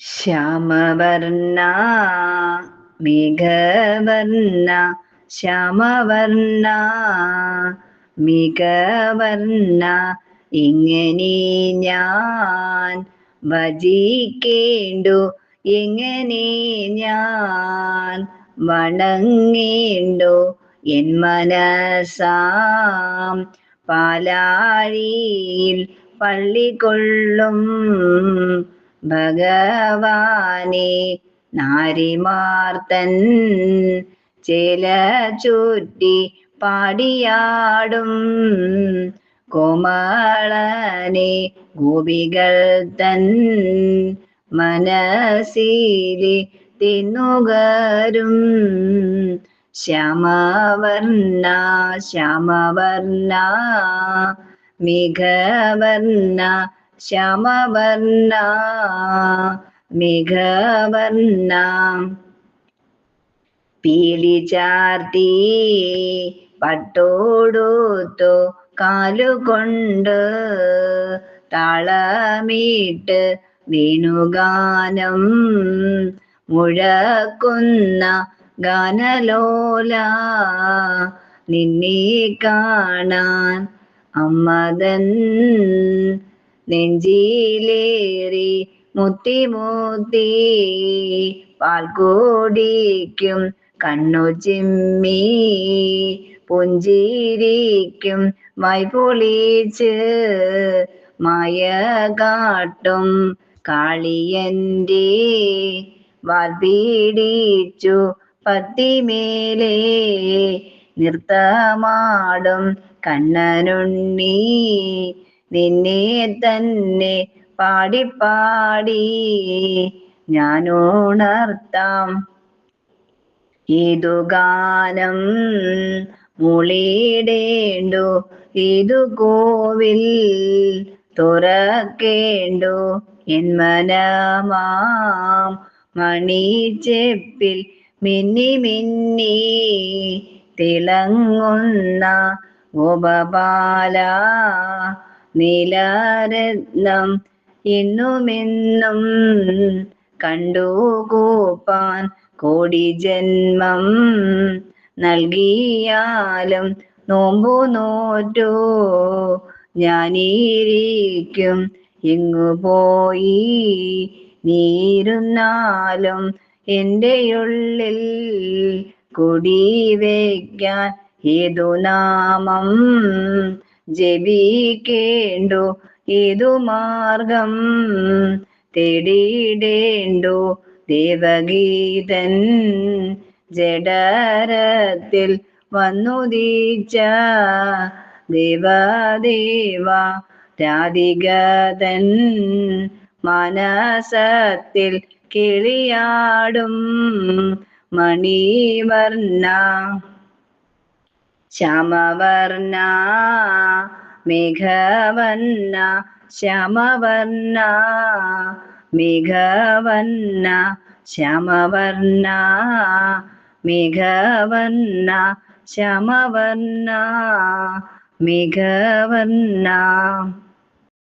ശ്യാമവർണ മികവർണ ശ്യാമവർണ മികവർണ ഇങ്ങനെ ഞാൻ ഭജിക്കേണ്ടു എങ്ങനെ ഞാൻ വണങ്ങേണ്ടു എൻ മനസാം പാലാഴിയിൽ പള്ളികൊള്ളും ഭഗവാനെ നാരിമാർത്തൻ ചില ചുറ്റി പാടിയാടും. കോമളനെ ഗോപികൾ തൻ മനസ്സിലെ തിന്നുകരും. ശ്യാമവർണ ശ്യാമവർണ മികവർണ ശ്യാമവർണ മികവർണ പീലി ചാർത്തി പട്ടോടുത്തു കാലുകൊണ്ട് താളമീട്ട് വേണുഗാനം മുഴക്കുന്ന ഗാനലോല നിന്നെ കാണാൻ അമ്മതൻ നെഞ്ചിലേറി മുത്തി മുത്തി പാൽക്കൂടിക്കും കണ്ണു ചിമ്മി പുഞ്ചിരിക്കും വൈപൊളിച്ച് മായ കാട്ടും കാളിയന്റെ വാൽപീടിച്ചു പത്തിമേലെ നൃത്തമാടും കണ്ണനുണ്ണി നിന്നെ തന്നെ പാടിപ്പാടി ഞാനുണർത്താം. ഇതു ഗാനം മുളിയിടേണ്ടു ഇതു കോവിൽ തുറക്കേണ്ടു. എൻ മനമാം മണിച്ചെപ്പിൽ മിന്നി മിന്നി തിളങ്ങുന്ന ഗോപപാല നീലരത്നം കണ്ടു കണ്ടുകൂപ്പാൻ കോടി ജന്മം നൽകിയാലും നോമ്പു നോറ്റോ. ഞാനീരിക്കും എങ്ങു പോയി? നീരുന്നാലും എന്റെ ഉള്ളിൽ കുടിവയ്ക്കാൻ ഏതു നാമം? ജപിക്കേണ്ടു? ഏതു മാർഗം തേടിയിടേണ്ടു ദേവഗീതൻ ജഡരത്തിൽ വന്നുദീച്ച ദേവദേവ രാധികതൻ മനസത്തിൽ കിളിയാടും മണിവർണ. ശ്യാമവർണ മേഘവർണ ശ്യാമവർണ മേഘവർണ ശ്യാമവർണ മേഘവർണ ശ്യാമവർണ മേഘവർണ.